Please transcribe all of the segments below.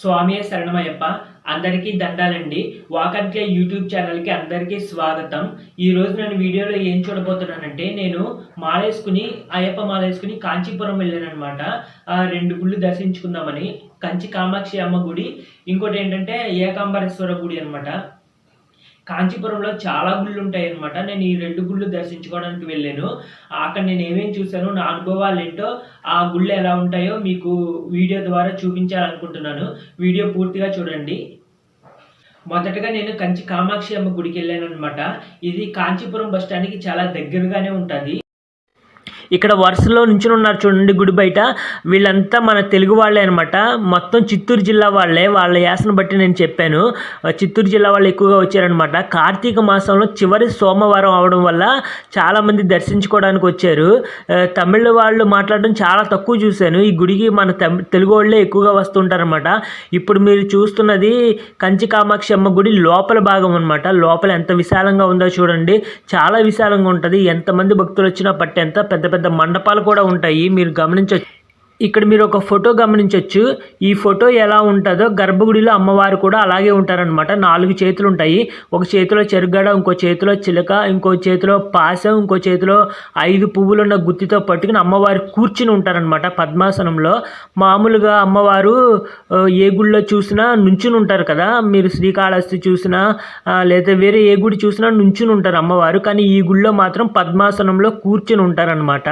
స్వామి శరణమయ్యప్ప. అందరికీ దండాలండి. వాకంట్లే యూట్యూబ్ ఛానల్కి అందరికీ స్వాగతం. ఈ రోజు నేను వీడియోలో ఏం చూడబోతున్నానంటే నేను మాలేసుకుని అయ్యప్ప మాలేసుకుని కాంచీపురం వెళ్ళాను అనమాట రెండు గుళ్ళు దర్శించుకుందామని. కంచి కామాక్షి అమ్మ గుడి. ఇంకోటి ఏంటంటే ఏకాంబరేశ్వర గుడి అనమాట కాంచీపురంలో చాలా గుళ్ళు ఉంటాయి అనమాట నేను ఈ రెండు గుళ్ళు దర్శించుకోవడానికి వెళ్ళాను. అక్కడ నేను ఏమేమి చూశాను నా అనుభవాలు ఏంటో ఆ గుళ్ళు ఎలా ఉంటాయో మీకు వీడియో ద్వారా చూపించాలనుకుంటున్నాను. వీడియో పూర్తిగా చూడండి. మొదటగా నేను కంచి కామాక్షి అమ్మ గుడికి వెళ్ళాను అనమాట ఇది కాంచీపురం బస్ స్టాండ్కి చాలా దగ్గరగానే ఉంటుంది. ఇక్కడ వరుసలో నుంచి ఉన్నారు చూడండి గుడి బయట. వీళ్ళంతా మన తెలుగు వాళ్ళే అనమాట మొత్తం చిత్తూరు జిల్లా వాళ్ళే. వాళ్ళ యాసను బట్టి నేను చెప్పాను. చిత్తూరు జిల్లా వాళ్ళు ఎక్కువగా వచ్చారనమాట కార్తీక మాసంలో చివరి సోమవారం అవడం వల్ల చాలామంది దర్శించుకోవడానికి వచ్చారు. తమిళ వాళ్ళు మాట్లాడడం చాలా తక్కువ చూశాను. ఈ గుడికి మన తెలుగు వాళ్ళే ఎక్కువగా వస్తుంటారనమాట ఇప్పుడు మీరు చూస్తున్నది కంచి కామాక్షి అమ్మ గుడి లోపల భాగం అనమాట లోపల ఎంత విశాలంగా ఉందో చూడండి. చాలా విశాలంగా ఉంటుంది. ఎంతమంది భక్తులు వచ్చినా పట్టేంత పెద్ద పెద్ద పెద్ద మండపాలు కూడా ఉంటాయి. మీరు గమనించవచ్చు ఇక్కడ మీరు ఒక ఫోటో గమనించవచ్చు ఈ ఫోటో ఎలా ఉంటుందో గర్భగుడిలో అమ్మవారు కూడా అలాగే ఉంటారనమాట నాలుగు చేతులు ఉంటాయి. ఒక చేతిలో చెరుగడ ఇంకో చేతిలో చిలక ఇంకో చేతిలో పాశం ఇంకో చేతిలో ఐదు పువ్వులు ఉన్న గుత్తితో పట్టుకుని అమ్మవారు కూర్చుని ఉంటారనమాట పద్మాసనంలో. మామూలుగా అమ్మవారు ఏ గుడిలో చూసినా నుంచుని ఉంటారు కదా. మీరు శ్రీకాళహస్తి చూసినా లేదా వేరే ఏ గుడి చూసినా నుంచుని ఉంటారు అమ్మవారు. కానీ ఈ గుడిలో మాత్రం పద్మాసనంలో కూర్చుని ఉంటారనమాట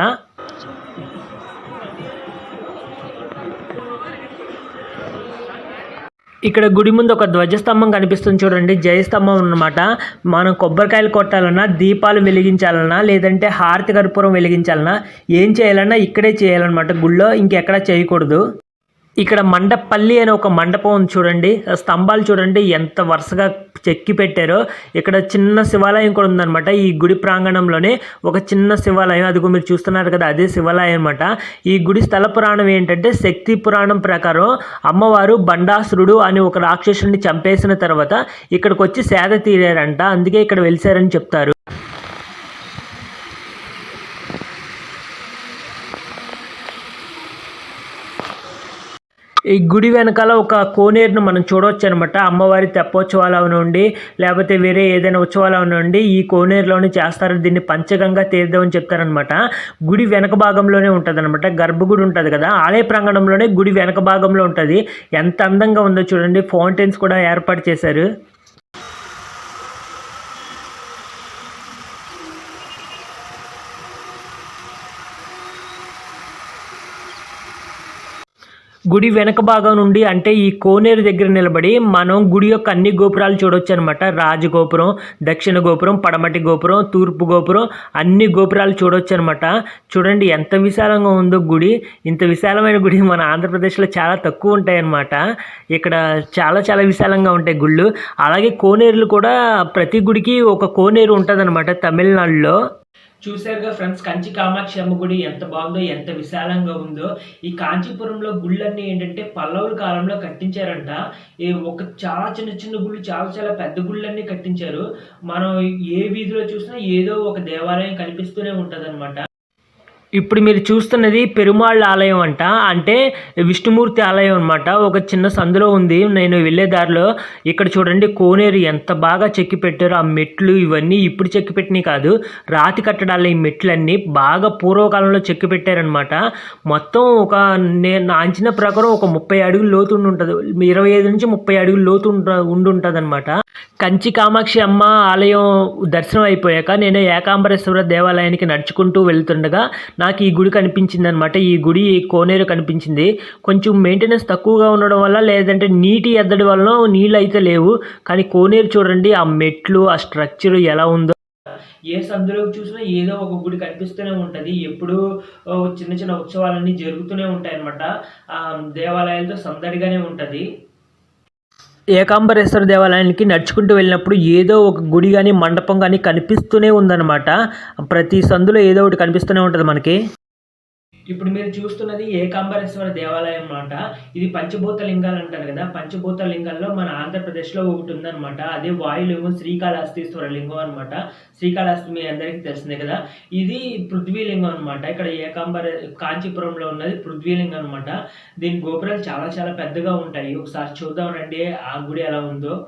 ఇక్కడ గుడి ముందు ఒక ధ్వజస్తంభం కనిపిస్తుంది చూడండి. జయస్తంభం అన్నమాట. మనం కొబ్బరికాయలు కొట్టాలన్నా దీపాలు వెలిగించాలన్నా లేదంటే హారతి కర్పూరం వెలిగించాలన్నా ఏం చేయాలన్నా ఇక్కడే చేయాలన్నమాట. గుళ్ళో ఇంకెక్కడా చేయకూడదు. ఇక్కడ మండపల్లి అనే ఒక మండపం ఉంది చూడండి. స్తంభాలు చూడండి ఎంత వరుసగా చెక్కి పెట్టారో. ఇక్కడ చిన్న శివాలయం కూడా ఉందన్నమాట. ఈ గుడి ప్రాంగణంలోనే ఒక చిన్న శివాలయం. అదిగో మీరు చూస్తున్నారు కదా అదే శివాలయం అనమాట ఈ గుడి స్థల పురాణం ఏంటంటే శక్తి పురాణం ప్రకారం అమ్మవారు బండాసురుడు అని ఒక రాక్షసుడిని చంపేసిన తర్వాత ఇక్కడికి వచ్చి సేద తీరారంట. అందుకే ఇక్కడ వెలిసారని చెప్తారు. ఈ గుడి వెనకాల ఒక కోనేరును మనం చూడవచ్చు అనమాట అమ్మవారి తెప్పోత్సవాలు అవనండి లేకపోతే వేరే ఏదైనా ఉత్సవాలు అవనండి ఈ కోనేరులోనే చేస్తారు. దీన్ని పంచగంగా తీర్థం అని చెప్తారనమాట. గుడి వెనక భాగంలోనే ఉంటుంది అనమాట గర్భగుడి ఉంటుంది కదా ఆలయ ప్రాంగణంలోనే గుడి వెనక భాగంలో ఉంటుంది. ఎంత అందంగా ఉందో చూడండి. ఫౌంటైన్స్ కూడా ఏర్పాటు చేశారు. గుడి వెనక భాగం నుండి అంటే ఈ కోనేరు దగ్గర నిలబడి మనం గుడి యొక్క అన్ని గోపురాలు చూడొచ్చు అనమాట రాజగోపురం దక్షిణ గోపురం పడమటి గోపురం తూర్పు గోపురం అన్ని గోపురాలు చూడొచ్చు అనమాట చూడండి ఎంత విశాలంగా ఉందో గుడి. ఇంత విశాలమైన గుడి మన ఆంధ్రప్రదేశ్లో చాలా తక్కువ ఉంటాయన్నమాట ఇక్కడ చాలా చాలా విశాలంగా ఉంటాయి గుళ్ళు. అలాగే కోనేరులు కూడా ప్రతి గుడికి ఒక కోనేరు ఉంటుందన్నమాట తమిళనాడులో. చూసారుగా ఫ్రెండ్స్ కంచి కామాక్షి అమ్మ గుడి ఎంత బాగుందో ఎంత విశాలంగా ఉందో. ఈ కాంచీపురంలో గుళ్ళన్నీ ఏంటంటే పల్లవుల కాలంలో కట్టించారంట. ఈ ఒక చాలా చిన్న చిన్న గుళ్ళు చాలా చాలా పెద్ద గుళ్ళన్నీ కట్టించారు. మనం ఏ వీధిలో చూసినా ఏదో ఒక దేవాలయం కనిపిస్తూనే ఉంటదన్నమాట. ఇప్పుడు మీరు చూస్తున్నది పెరుమాళ్ళ ఆలయం అంట. అంటే విష్ణుమూర్తి ఆలయం అనమాట ఒక చిన్న సందులో ఉంది. నేను వెళ్ళే దారిలో ఇక్కడ చూడండి కోనేరు ఎంత బాగా చెక్కి పెట్టారో. ఆ మెట్లు ఇవన్నీ ఇప్పుడు చెక్కి పెట్టినవి కాదు. రాతి కట్టడాలు ఈ మెట్లన్నీ బాగా పూర్వకాలంలో చెక్కి పెట్టారనమాట మొత్తం ఒక నేను నా అంచనా ప్రకారం ఒక ముప్పై అడుగులు లోతు ఉంటుంది. ఇరవై ఐదు నుంచి ముప్పై అడుగులు లోతు ఉండుంటుంది ఉండి ఉంటుంది అనమాట కంచి కామాక్షి అమ్మ ఆలయం దర్శనం అయిపోయాక నేను ఏకాంబరేశ్వర దేవాలయానికి నడుచుకుంటూ వెళ్తుండగా నాకు ఈ గుడి కనిపించింది అనమాట ఈ గుడి కోనేరు కనిపించింది. కొంచెం మెయింటెనెన్స్ తక్కువగా ఉండడం వల్ల లేదంటే నీటి ఎద్దడి వలన నీళ్ళు అయితే లేవు. కానీ కోనేరు చూడండి ఆ మెట్లు ఆ స్ట్రక్చర్ ఎలా ఉందో. ఏ సందులోకి చూసినా ఏదో ఒక గుడి కనిపిస్తూనే ఉంటుంది. ఎప్పుడు చిన్న చిన్న ఉత్సవాలన్నీ జరుగుతూనే ఉంటాయి అనమాట దేవాలయాలతో సందడిగానే ఉంటుంది. ఏకాంబరేశ్వర దేవాలయానికి నడుచుకుంటూ వెళ్ళినప్పుడు ఏదో ఒక గుడి కానీ మండపం కానీ కనిపిస్తూనే ఉందన్నమాట. ప్రతి సందులో ఏదో ఒకటి కనిపిస్తూనే ఉంటుంది మనకి. ఇప్పుడు మీరు చూస్తున్నది ఏకాంబరేశ్వర దేవాలయం అన్నమాట. ఇది పంచభూత లింగాలు అంటారు కదా. పంచభూత లింగాల్లో మన ఆంధ్రప్రదేశ్లో ఒకటి ఉందన్నమాట. అదే వాయులింగం శ్రీకాళహస్తీశ్వర లింగం అనమాట శ్రీకాళహస్తి మీ అందరికీ తెలిసిందే కదా. ఇది పృథ్వీలింగం అనమాట ఇక్కడ ఏకాంబర కాంచీపురంలో ఉన్నది పృథ్వీలింగం అనమాట దీని గోపురాలు చాలా చాలా పెద్దగా ఉంటాయి. ఒకసారి చూద్దాం రండి. ఆ గుడి ఎలా ఉందో.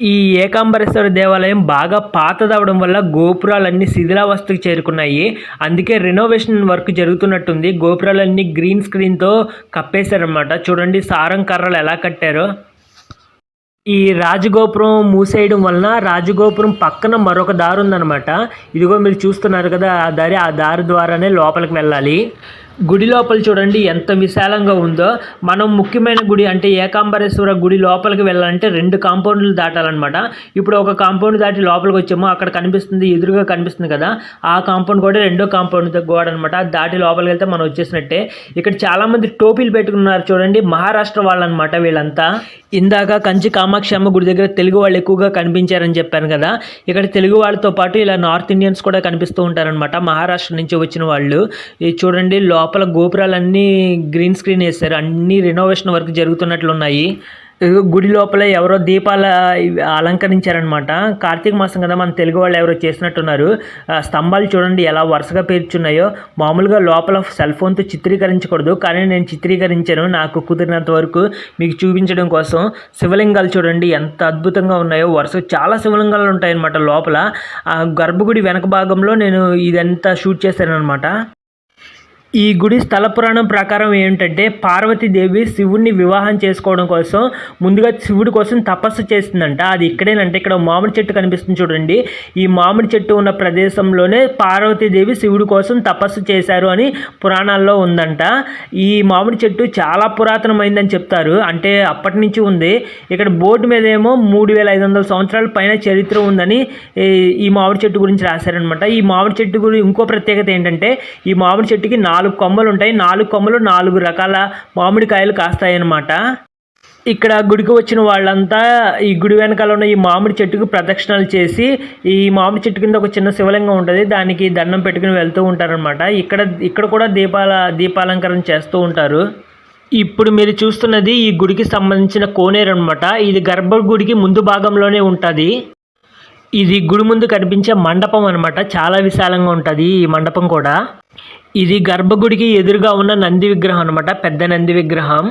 ఈ ఏకాంబరేశ్వర దేవాలయం బాగా పాతదవడం వల్ల గోపురాలన్నీ శిథిలావస్థకు చేరుకున్నాయి. అందుకే రెనోవేషన్ వర్క్ జరుగుతున్నట్టుంది. గోపురాలన్నీ గ్రీన్ స్క్రీన్తో కప్పేశారనమాట చూడండి సారం కర్రలు ఎలా కట్టారో. ఈ రాజగోపురం మూసేయడం వలన రాజగోపురం పక్కన మరొక దారి ఉందన్నమాట. ఇదిగో మీరు చూస్తున్నారు కదా ఆ దారి ఆ దారి ద్వారానే లోపలికి వెళ్ళాలి. గుడి లోపల చూడండి ఎంత విశాలంగా ఉందో. మనం ముఖ్యమైన గుడి అంటే ఏకాంబరేశ్వర గుడి లోపలికి వెళ్ళాలంటే రెండు కాంపౌండ్లు దాటాలన్నమాట. ఇప్పుడు ఒక కాంపౌండ్ దాటి లోపలికి వచ్చాము. అక్కడ కనిపిస్తుంది ఎదురుగా కనిపిస్తుంది కదా. ఆ కాంపౌండ్ కూడా రెండో కాంపౌండ్ గోడ అనమాట దాటి లోపలికి వెళ్తే మనం వచ్చేసినట్టే. ఇక్కడ చాలామంది టోపీలు పెట్టుకున్నారు చూడండి. మహారాష్ట్ర వాళ్ళనమాట వీళ్ళంతా. ఇందాక కంచి కామాక్షమ్మ గుడి దగ్గర తెలుగు వాళ్ళు ఎక్కువగా కనిపించారని చెప్పాను కదా. ఇక్కడ తెలుగు వాళ్ళతో పాటు ఇలా నార్త్ ఇండియన్స్ కూడా కనిపిస్తూ ఉంటారనమాట మహారాష్ట్ర నుంచి వచ్చిన వాళ్ళు. ఇది చూడండి లోపల లోపల గోపురాలన్నీ గ్రీన్ స్క్రీన్ వేస్తారు అన్ని రెనోవేషన్ వర్క్ జరుగుతున్నట్లు ఉన్నాయి గుడి లోపల ఎవరో దీపాల అలంకరించారనమాట కార్తీక మాసం కదా మన తెలుగు వాళ్ళు ఎవరో చేసినట్టున్నారు స్తంభాలు చూడండి ఎలా వరుసగా పేర్చున్నాయో. మామూలుగా లోపల సెల్ ఫోన్తో చిత్రీకరించకూడదు. కానీ నేను చిత్రీకరించాను. నాకు కుదిరినంత వరకు మీకు చూపించడం కోసం. శివలింగాలు చూడండి ఎంత అద్భుతంగా ఉన్నాయో. వరుస చాలా శివలింగాలు ఉంటాయన్నమాట లోపల. ఆ గర్భగుడి వెనక భాగంలో నేను ఇదంతా షూట్ చేశాను అనమాట ఈ గుడి స్థల పురాణం ప్రకారం ఏంటంటే పార్వతీదేవి శివుణ్ణి వివాహం చేసుకోవడం కోసం ముందుగా శివుడి కోసం తపస్సు చేసిందంట అది ఇక్కడేనంటే ఇక్కడ మామిడి చెట్టు కనిపిస్తుంది చూడండి. ఈ మామిడి చెట్టు ఉన్న ప్రదేశంలోనే పార్వతీదేవి శివుడి కోసం తపస్సు చేశారు అని పురాణాల్లో ఉందంట. ఈ మామిడి చెట్టు చాలా పురాతనమైందని చెప్తారు. అంటే అప్పటి నుంచి ఉంది. ఇక్కడ బోర్డు మీద ఏమో మూడు వేల ఐదు వందల సంవత్సరాల పైన చరిత్ర ఉందని ఈ- మామిడి చెట్టు గురించి రాశారనమాట ఈ మామిడి చెట్టు గురించి ఇంకో ప్రత్యేకత ఏంటంటే ఈ మామిడి చెట్టుకి నాలుగు కొమ్మలు ఉంటాయి. నాలుగు కొమ్మలు నాలుగు రకాల మామిడికాయలు కాస్తాయి అన్నమాట ఇక్కడ గుడికి వచ్చిన వాళ్ళంతా ఈ గుడి వెనకాల ఉన్న ఈ మామిడి చెట్టుకు ప్రదక్షిణలు చేసి ఈ మామిడి చెట్టు కింద ఒక చిన్న శివలింగం ఉంటుంది. దానికి దండం పెట్టుకుని వెళ్తూ ఉంటారనమాట ఇక్కడ ఇక్కడ కూడా దీపాల దీపాలంకరణ చేస్తూ ఉంటారు. ఇప్పుడు మీరు చూస్తున్నది ఈ గుడికి సంబంధించిన కోనేరు అనమాట ఇది గర్భగుడికి ముందు భాగంలోనే ఉంటుంది. ఇది గుడి ముందు కనిపించే మండపం అనమాట చాలా విశాలంగా ఉంటుంది ఈ మండపం కూడా. ఇది గర్భగుడికి ఎదురుగా ఉన్న నంది విగ్రహం అనమాట పెద్ద నంది విగ్రహం.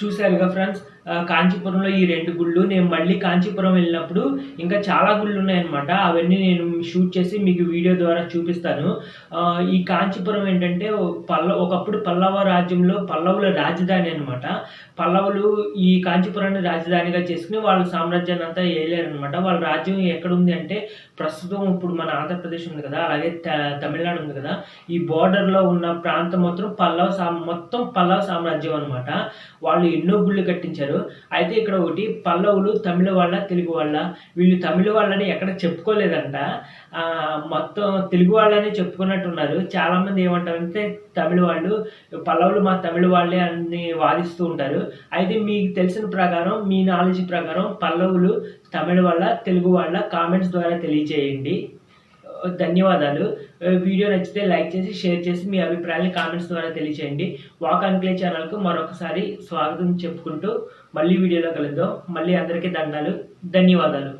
చూశారుగా ఫ్రెండ్స్ కాంచీపురంలో ఈ రెండు గుళ్ళు. నేను మళ్ళీ కాంచీపురం వెళ్ళినప్పుడు ఇంకా చాలా గుళ్ళు ఉన్నాయన్నమాట. అవన్నీ నేను షూట్ చేసి మీకు వీడియో ద్వారా చూపిస్తాను. ఈ కాంచీపురం ఏంటంటే పల్ల ఒకప్పుడు పల్లవ రాజ్యంలో పల్లవుల రాజధాని అనమాట పల్లవులు ఈ కాంచీపురాన్ని రాజధానిగా చేసుకుని వాళ్ళ సామ్రాజ్యాన్ని అంతా ఏలారనమాట వాళ్ళ రాజ్యం ఎక్కడ ఉంది అంటే ప్రస్తుతం ఇప్పుడు మన ఆంధ్రప్రదేశ్ ఉంది కదా అలాగే త- తమిళనాడు ఉంది కదా. ఈ బోర్డర్లో ఉన్న ప్రాంతం మాత్రం పల్లవ సా మొత్తం పల్లవ సామ్రాజ్యం అనమాట వాళ్ళు ఎన్నో గుళ్ళు కట్టించారు. అయితే ఇక్కడ ఒకటి పల్లవులు తమిళ వాళ్ళ తెలుగు వాళ్ళ. వీళ్ళు తమిళ వాళ్ళని ఎక్కడ చెప్పుకోలేదంట. మొత్తం తెలుగు వాళ్ళని చెప్పుకున్నట్టున్నారు. చాలామంది ఏమంటారంటే తమిళ వాళ్ళు పల్లవులు మా తమిళ వాళ్ళే అని వాదిస్తూ ఉంటారు. అయితే మీకు తెలిసిన ప్రకారం మీ నాలెడ్జ్ ప్రకారం పల్లవులు తమిళ వాళ్ళ తెలుగు వాళ్ళ కామెంట్స్ ద్వారా తెలియజేయండి. ధన్యవాదాలు. వీడియో నచ్చితే లైక్ చేసి షేర్ చేసి మీ అభిప్రాయాన్ని కామెంట్స్ ద్వారా తెలియచేయండి వాక్ అంక్లే ఛానల్కు మరొకసారి స్వాగతం చెప్పుకుంటూ మళ్ళీ వీడియోలో కలుద్దాం. మళ్ళీ అందరికీ దండాలు. ధన్యవాదాలు.